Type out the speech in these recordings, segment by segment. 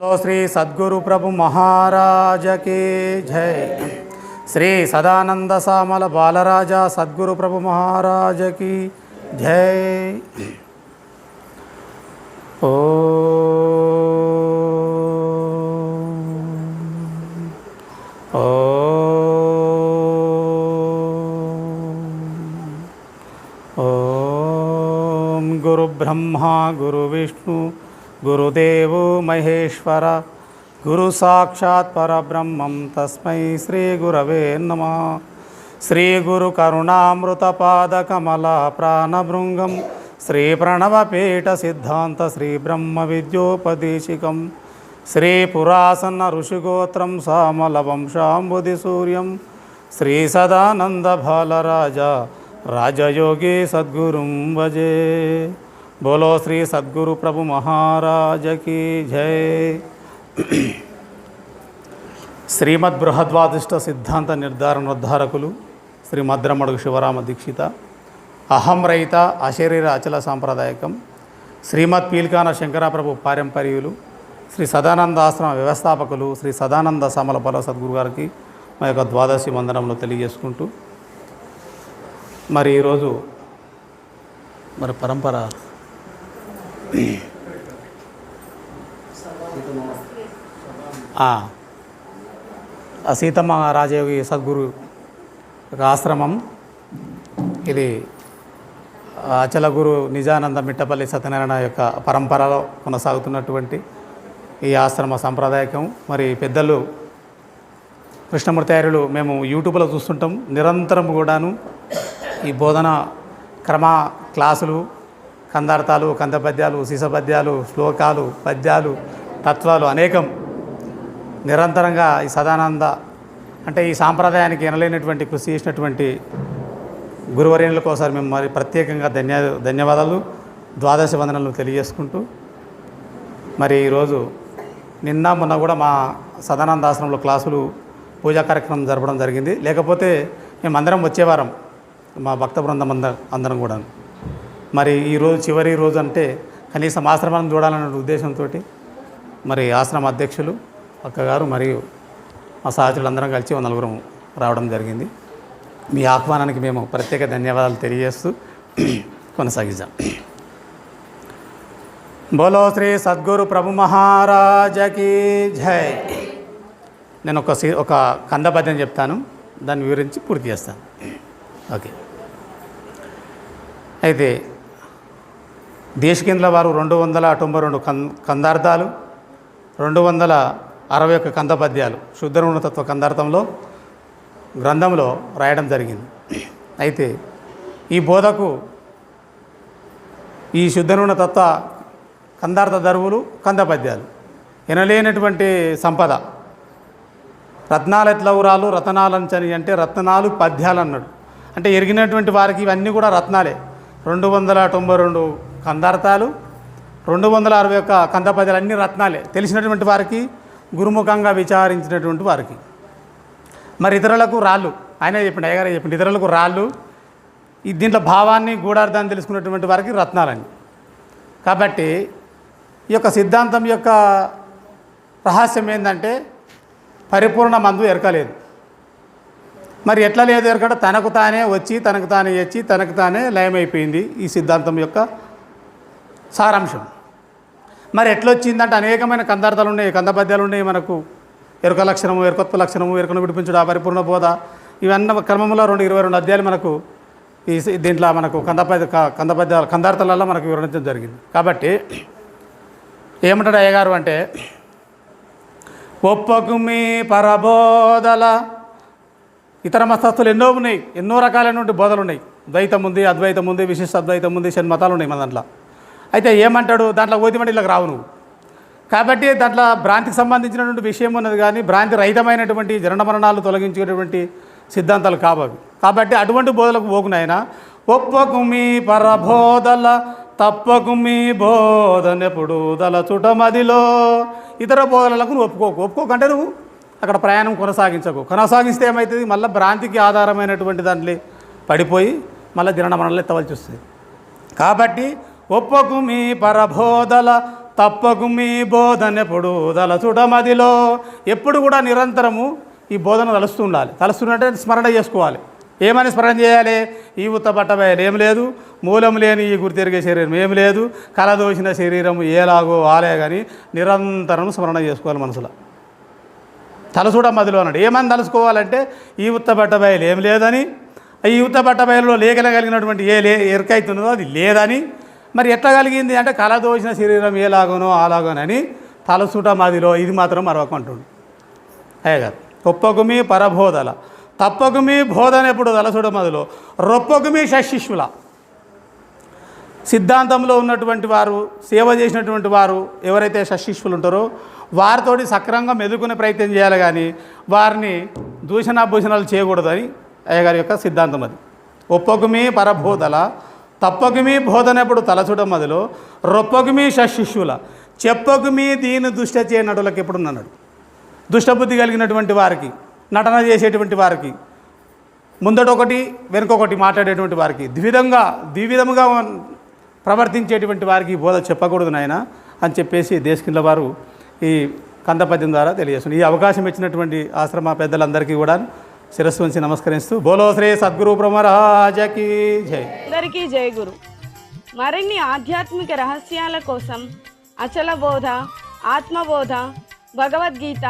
तो श्री सद्गुरु प्रभु महाराज के जय। श्री सदानंद सामल बालराजा सद्गुरु प्रभु महाराज की जय। ओ गुरु ब्रह्मा गुरु विष्णु గురుదేవో మహేశ్వర గురు సాక్షాత్ పరబ్రహ్మం తస్మై శ్రీ గురవే నమ శ్రీ గురు కరుణామృత పాద కమల ప్రాణభృంగం శ్రీ ప్రణవపీఠ సిద్ధాంత శ్రీ బ్రహ్మ విద్యోపదేశికం శ్రీ పురాసన్న ఋషిగోత్రం సామల వంశాంబుది సూర్యం శ్రీ సదానంద బాలరాజ రాజయోగి సద్గురుం భజే బోలో శ్రీ సద్గురు ప్రభు మహారాజకి జై శ్రీమద్ బృహద్వాదిష్ట సిద్ధాంత నిర్ధారణ నిర్ధారకులు శ్రీ మద్రమడుగు శివరామ దీక్షిత అహం రహిత అశరీర అచల సాంప్రదాయకం శ్రీమద్ పీల్కాన శంకరాప్రభు పారంపర్యులు శ్రీ సదానంద ఆశ్రమ వ్యవస్థాపకులు శ్రీ సదానంద సమలపల సద్గురు గారికి మా యొక్క ద్వాదశి వందనంలో తెలియజేసుకుంటూ మరి ఈరోజు మరి పరంపర సీతమ్మ రాజయోగి సద్గురు ఆశ్రమం. ఇది అచల గురు నిజానంద మిట్టపల్లి సత్యనారాయణ యొక్క పరంపరలో కొనసాగుతున్నటువంటి ఈ ఆశ్రమ సాంప్రదాయకం. మరి పెద్దలు కృష్ణమూర్తార్యులు మేము యూట్యూబ్లో చూస్తుంటాం. నిరంతరం కూడాను ఈ బోధన క్రమ క్లాసులు కందార్థాలు కందపద్యాలు సీసపద్యాలు శ్లోకాలు పద్యాలు తత్వాలు అనేకం. నిరంతరంగా ఈ సదానంద అంటే ఈ సాంప్రదాయానికి ఎనలేనటువంటి కృషి చేసినటువంటి గురువరేణుల కోసం మేము మరి ప్రత్యేకంగా ధన్య ధన్యవాదాలు ద్వాదశ వందనలు తెలియజేసుకుంటూ మరి ఈరోజు నిన్న మొన్న కూడా మా సదానంద ఆశ్రమంలో క్లాసులు పూజా కార్యక్రమం జరపడం జరిగింది. లేకపోతే మేము అందరం వచ్చేవారం మా భక్త బృందం అందరం అందరం కూడా మరి ఈరోజు చివరి రోజు అంటే కనీసం ఆశ్రమాలను చూడాలనే ఉద్దేశంతో మరి ఆశ్రమ అధ్యక్షులు అక్కగారు మరియు మా సహచరులందరం కలిసి నలుగురం రావడం జరిగింది. మీ ఆహ్వానానికి మేము ప్రత్యేక ధన్యవాదాలు తెలియజేస్తూ కొనసాగిద్దాం. బోలో శ్రీ సద్గురు ప్రభు మహారాజకి జై. నేను ఒక సి ఒక కందపద్యం చెప్తాను దాన్ని వివరించి పూర్తి చేస్తాను. ఓకే. అయితే దేశకేంద్ర వారు రెండు వందల తొంభై రెండు కం కందార్థాలు రెండు వందల అరవై ఒక్క కంద పద్యాలు శుద్ధరుణతత్వ కందార్థంలో గ్రంథంలో రాయడం జరిగింది. అయితే ఈ బోధకు ఈ శుద్ధరుణతత్వ కందార్థ దరువులు కంద పద్యాలు వినలేనటువంటి సంపద. రత్నాలు ఎట్లవురాలు రతనాలంచని అంటే రత్నాలు పద్యాలు అన్నాడు అంటే ఎరిగినటువంటి వారికి ఇవన్నీ కూడా రత్నాలే. రెండు వందల తొంభై రెండు కందార్థాలు రెండు వందల అరవై ఒక్క కందపద్యాలు అన్ని రత్నాలే. తెలిసినటువంటి వారికి గురుముఖంగా విచారించినటువంటి వారికి. మరి ఇతరులకు రాళ్ళు ఆయన చెప్పండి అయ్యగారు చెప్పండి ఇతరులకు రాళ్ళు ఈ దీంట్లో భావాన్ని గూఢార్థాన్ని తెలుసుకున్నటువంటి వారికి రత్నాలని. కాబట్టి ఈ యొక్క సిద్ధాంతం యొక్క రహస్యం ఏంటంటే పరిపూర్ణ మందు ఎరకలేదు. మరి ఎట్లా లేదు ఎరకడ? తనకు తానే వచ్చి తనకు తానే వచ్చి తనకు తానే లయమైపోయింది ఈ సిద్ధాంతం యొక్క సారాంశం. మరి ఎట్లా వచ్చిందంటే అనేకమైన కందార్థాలు ఉన్నాయి కందపద్యాలు ఉన్నాయి మనకు. ఎరుక లక్షణము ఎరుకత్వ లక్షణము ఎరుకను విడిపించుడు ఆ పరిపూర్ణ బోధ. ఇవన్నీ క్రమంలో రెండు ఇరవై రెండు అధ్యాయులు మనకు ఈ దీంట్లో మనకు కందపద్య క- కందపద్యాలు కందార్థాలలో మనకు వివరించడం జరిగింది. కాబట్టి ఏమంటాడు అయ్యగారు అంటే ఒప్పకు మీ పరబోధల ఇతర మతస్థులు ఎన్నో ఉన్నాయి ఎన్నో రకాలైనటువంటి బోధలు ఉన్నాయి. ద్వైతం ఉంది అద్వైతం ఉంది విశిష్ట అద్వైతం ఉంది షణ్మతాలు ఉన్నాయి మన దాంట్లో. అయితే ఏమంటాడు? దాంట్లో ఓదిమంటే ఇళ్ళకి రావు నువ్వు. కాబట్టి దాంట్లో భ్రాంతికి సంబంధించినటువంటి విషయం ఉన్నది కానీ భ్రాంతి రహితమైనటువంటి జనన మరణాలు తొలగించేటువంటి సిద్ధాంతాలు కావవి కాబట్టి అటువంటి బోధలకు పోకునాయన ఒప్పకు మీ పరబోధల తప్పకు మీ బోధనెప్పుడు దల చుటమదిలో ఇతర బోధనలకు నువ్వు ఒప్పుకోకు. ఒప్పుకోకంటే నువ్వు అక్కడ ప్రయాణం కొనసాగించకు. కొనసాగిస్తే ఏమవుతుంది మళ్ళీ భ్రాంతికి ఆధారమైనటువంటి దాంట్లో పడిపోయి మళ్ళీ జనన మరణాలు ఎత్తవలసి వస్తుంది. కాబట్టి ఒప్పకు మీ పరబోధల తప్పకు మీ బోధనెప్పుడు తలచుట మదిలో. ఎప్పుడు కూడా నిరంతరము ఈ బోధన తలుస్తూ ఉండాలి. తలుస్తున్నట్టే స్మరణ చేసుకోవాలి. ఏమని స్మరణ చేయాలి? ఈ ఉత్త పట్టబయలు ఏం లేదు. మూలం లేని ఈ గురి తిరిగే శరీరం ఏం లేదు. కలదోసిన శరీరం ఏలాగో ఆలే కానీ నిరంతరం స్మరణ చేసుకోవాలి మనసులో. తలసూడ మదిలో అన్నాడు. ఏమని తలుసుకోవాలంటే ఈ ఉత్త బట్టబయలు ఏం లేదని. ఈ ఉత్త బట్టబయలులో లేఖన కలిగినటువంటి ఏ లే ఎరుకైతుందో అది లేదని. మరి ఎట్లా కలిగింది అంటే కలదోసిన శరీరం ఏలాగనో అలాగోనని తలసూట మదిలో ఇది మాత్రం మరొకంటుండు కాదు ఒప్పగుమి పరబోధల తప్పగుమి బోధన ఎప్పుడు తలసూట మదిలో? రొప్పగుమి షశిష్యుల సిద్ధాంతంలో ఉన్నటువంటి వారు సేవ చేసినటువంటి వారు ఎవరైతే షశిష్యులు ఉంటారో వారితోటి సక్రమంగా మెదుకునే ప్రయత్నం చేయాలి కానీ వారిని దూషణాభూషణాలు చేయకూడదని అయ్యగారి యొక్క సిద్ధాంతం అది. ఒప్పగుమి పరబోధల తప్పగుమి బోధనప్పుడు తలచుట మదిలో రొప్పగుమి షశిష్యుల చెప్పగుమి దీని దుష్ట చే నటులకు ఎప్పుడు అన్నాడు దుష్టబుద్ధి కలిగినటువంటి వారికి నటన చేసేటువంటి వారికి ముందటొకటి వెనుకొకటి మాట్లాడేటువంటి వారికి ద్విధంగా ద్విధముగా ప్రవర్తించేటువంటి వారికి బోధ చెప్పకూడదు నాయన అని చెప్పేసి దేశకిండ్ల వారు ఈ కందపద్యం ద్వారా తెలియజేస్తుంది ఈ అవకాశం ఇచ్చినటువంటి ఆశ్రమ పెద్దలందరికీ కూడా శిరస్సు ఉంచి నమస్కరిస్తూ బోలో శ్రీ సద్గురు బ్రహ్మరాజకి జై. అందరికీ జయ గురు. మరిన్ని ఆధ్యాత్మిక రహస్యాల కోసం అచల బోధ ఆత్మబోధ భగవద్గీత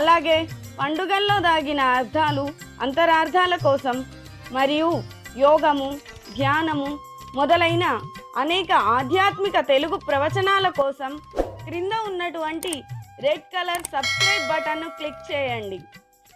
అలాగే పండుగల్లో దాగిన అర్థాలు అంతరార్థాల కోసం మరియు యోగము ధ్యానము మొదలైన అనేక ఆధ్యాత్మిక తెలుగు ప్రవచనాల కోసం క్రింద ఉన్నటువంటి రెడ్ కలర్ సబ్స్క్రైబ్ బటన్ను క్లిక్ చేయండి.